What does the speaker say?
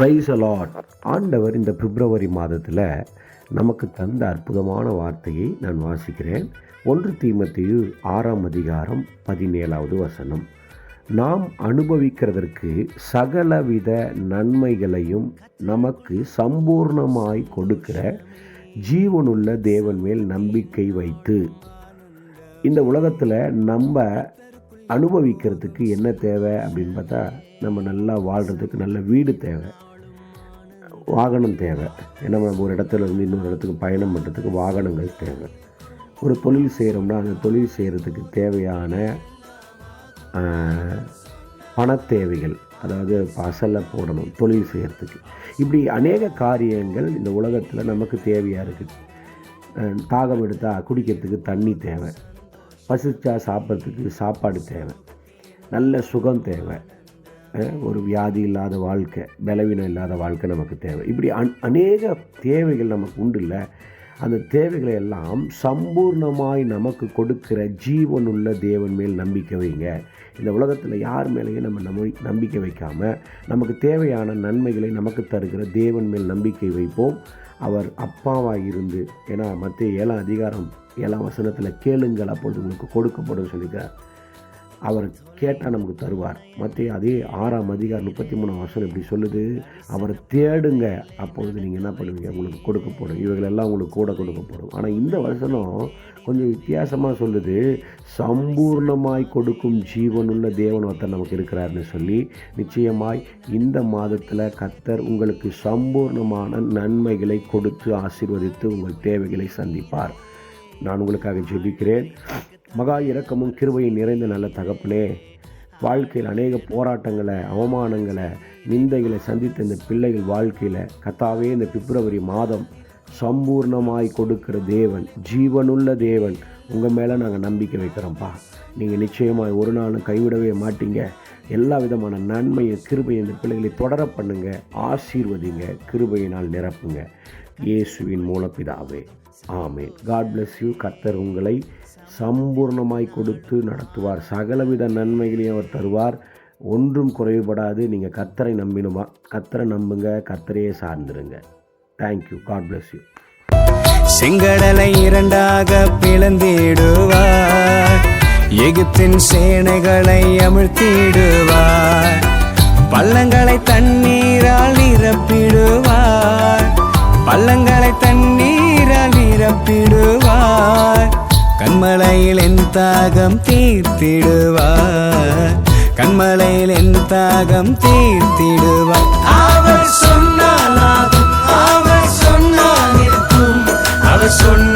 Price allot ஆண்டவர் இந்த பிப்ரவரி மாதத்தில் நமக்கு தந்த அற்புதமான வார்த்தையை நான் வாசிக்கிறேன். ஒன்று தீமத்தையு ஆறாம் அதிகாரம் பதினேழாவது வசனம். நாம் அனுபவிக்கிறதற்கு சகலவித நன்மைகளையும் நமக்கு சம்பூர்ணமாய் கொடுக்கிற ஜீவனுள்ள தேவன் மேல் நம்பிக்கை வைத்து இந்த உலகத்தில் நம்ம அனுபவிக்கிறதுக்கு என்ன தேவை அப்படின்னு பார்த்தா நம்ம நல்லா வாழ்கிறதுக்கு நல்ல வீடு தேவை. வாகனம் தேவை. ஏன்னா நம்ம ஒரு இடத்துல இருந்து இன்னொரு இடத்துக்கு பயணம் பண்ணுறதுக்கு வாகனங்கள் தேவை. ஒரு தொழில் செய்கிறோம்னா அந்த தொழில் செய்கிறதுக்கு தேவையான ஆஹ், பணத் தேவைகள் அதாவது அசலை போடணும் தொழில் செய்கிறதுக்கு இப்படி அநேக காரியங்கள் இந்த உலகத்தில் நமக்கு தேவையாக இருக்குது தாகம் எடுத்தால் குடிக்கிறதுக்கு தண்ணி தேவை. பசிச்சா சாப்பிட்றதுக்கு சாப்பாடு தேவை. நல்ல சுகம் தேவை. ஒரு வியாதி இல்லாத வாழ்க்கை பலவீனம் இல்லாத வாழ்க்கை நமக்கு தேவை. இப்படி அந் அநேக தேவைகள் நமக்கு உண்டு இல்லை அந்த தேவைகளை எல்லாம் சம்பூர்ணமாய் நமக்கு கொடுக்கிற ஜீவனுள்ள தேவன் மேல் நம்பிக்கை வைங்க. இந்த உலகத்தில் யார் மேலேயும் நம்ம நம்பி நம்பிக்கை வைக்காமல் நமக்கு தேவையான நன்மைகளை நமக்கு தருகிற தேவன் மேல் நம்பிக்கை வைப்போம். அவர் அப்பாவாக இருந்து ஏன்னா மற்ற ஏழாம் அதிகாரம் ஏழாம் வசனத்தில் கேளுங்கள் அப்பொழுது உங்களுக்கு கொடுக்கப்படும் சொல்லிக்கிறார் அவர் கேட்டால் நமக்கு தருவார். மற்ற அதே ஆறாம் அதிகார் முப்பத்தி மூணாம் வருஷம் இப்படி சொல்லுது அவரை தேடுங்க அப்பொழுது நீங்கள் என்ன பண்ணுவீங்க? உங்களுக்கு கொடுக்கப்படும். இவைகளெல்லாம் உங்களுக்கு கூட கொடுக்கப்படும். ஆனால் இந்த வசனம் கொஞ்சம் வித்தியாசமாக சொல்லுது சம்பூர்ணமாய் கொடுக்கும் ஜீவனுள்ள தேவன் ஒருத்தர் நமக்கு இருக்கிறாருன்னு சொல்லி நிச்சயமாய் இந்த மாதத்தில் கத்தர் உங்களுக்கு சம்பூர்ணமான நன்மைகளை கொடுத்து ஆசீர்வதித்து உங்கள் தேவைகளை சந்திப்பார். நான் உங்களுக்காக ஜெபிக்கிறேன். மகா இரக்கமும் கிருபையும் நிறைந்த நல்ல தகப்பனே வாழ்க்கையில் அநேக போராட்டங்களை அவமானங்களை நிந்தைகளை சந்தித்த இந்த பிள்ளைகள் வாழ்க்கையில் கத்தாவே இந்த பிப்ரவரி மாதம் சம்பூர்ணமாய் கொடுக்கிற தேவன் ஜீவனுள்ள தேவன் உங்கள் மேலே நாங்கள் நம்பிக்கை வைக்கிறோம்ப்பா. நீங்கள் நிச்சயமாக ஒரு நாளும் கைவிடவே மாட்டீங்க. எல்லா விதமான நன்மையும் கிருபையும் இந்த பிள்ளைகளை தொடர பண்ணுங்க ஆசீர்வதிங்க கிருபையினால் நிரப்புங்க. இயேசுவின் மூலப்பிதாவே. ஆமென். காட் bless யூ கர்த்தர் உங்களை சம்பூர்ணமாய் கொடுத்து நடத்துவார். சகலவித நன்மைகளையும் அவர் தருவார். ஒன்றும் குறைவுபடாது. நீங்கள் கர்த்தரை நம்பினுமா? கர்த்தரை நம்புங்க. கர்த்தரையே சார்ந்துருங்க. Thank you God bless you செங்கடலை இரண்டாக பிளந்திடுவார். எகிப்தின் சேனைகளை அமிழ்த்திடுவார். பள்ளங்களை தண்ணீரால் கண்மலையில் என் தாகம் தீர்த்திடுவார். கண்மலையில் என் தாகம் தீர்த்திடுவார். அவர் சொன்னால் அவர் சொன்னால் இருக்கும். அவர் சொன்ன